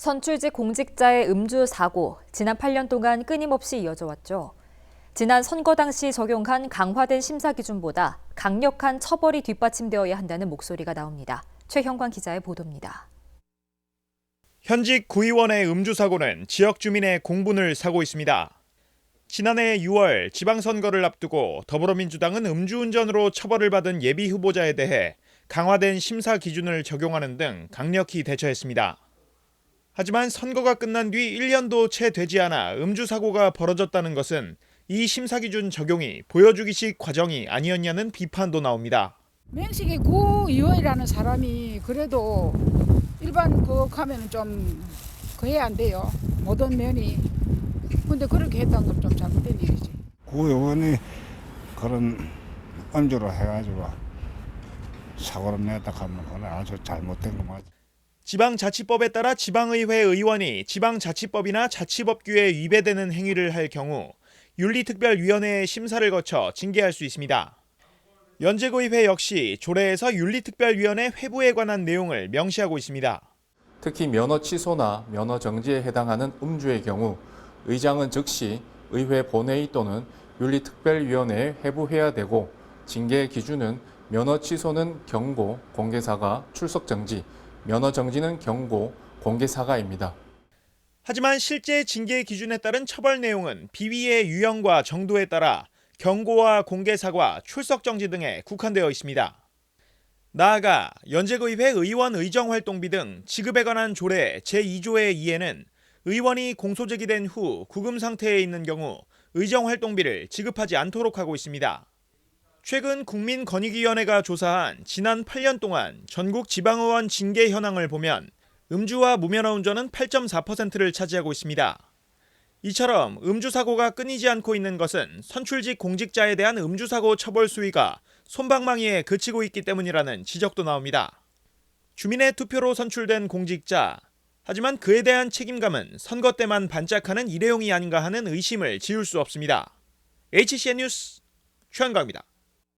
선출직 공직자의 음주 사고, 지난 8년 동안 끊임없이 이어져 왔죠. 지난 선거 당시 적용한 강화된 심사 기준보다 강력한 처벌이 뒷받침되어야 한다는 목소리가 나옵니다. 최형관 기자의 보도입니다. 현직 구의원의 음주 사고는 지역 주민의 공분을 사고 있습니다. 지난해 6월 지방선거를 앞두고 더불어민주당은 음주운전으로 처벌을 받은 예비 후보자에 대해 강화된 심사 기준을 적용하는 등 강력히 대처했습니다. 하지만 선거가 끝난 뒤 1년도 채 되지 않아 음주 사고가 벌어졌다는 것은 이 심사 기준 적용이 보여주기식 과정이 아니었냐는 비판도 나옵니다. 명식이 구의원이라는 사람이 그래도 일반 그 하면은 좀 그해야 안 돼요. 모든 면이. 근데 그렇게 했다는 건 좀 잘못된 일이지. 구의원이 그런 음주를 해가지고 사고를 냈다 하면 그건 아주 잘못된 거 맞아. 지방자치법에 따라 지방의회 의원이 지방자치법이나 자치법규에 위배되는 행위를 할 경우 윤리특별위원회의 심사를 거쳐 징계할 수 있습니다. 연재구의회 역시 조례에서 윤리특별위원회 회부에 관한 내용을 명시하고 있습니다. 특히 면허 취소나 면허 정지에 해당하는 음주의 경우 의장은 즉시 의회 본회의 또는 윤리특별위원회에 회부해야 되고 징계 기준은 면허 취소는 경고, 공개사과, 출석 정지, 면허 정지는 경고, 공개 사과입니다. 하지만 실제 징계 기준에 따른 처벌 내용은 비위의 유형과 정도에 따라 경고와 공개 사과, 출석 정지 등에 국한되어 있습니다. 나아가 연재구의회 의원 의정 활동비 등 지급에 관한 조례 제2조의 2에는 의원이 공소 제기된 후 구금 상태에 있는 경우 의정 활동비를 지급하지 않도록 하고 있습니다. 최근 국민권익위원회가 조사한 지난 8년 동안 전국 지방의원 징계 현황을 보면 음주와 무면허 운전은 8.4%를 차지하고 있습니다. 이처럼 음주 사고가 끊이지 않고 있는 것은 선출직 공직자에 대한 음주 사고 처벌 수위가 솜방망이에 그치고 있기 때문이라는 지적도 나옵니다. 주민의 투표로 선출된 공직자, 하지만 그에 대한 책임감은 선거 때만 반짝하는 일회용이 아닌가 하는 의심을 지울 수 없습니다. HCN 뉴스 최한가입니다.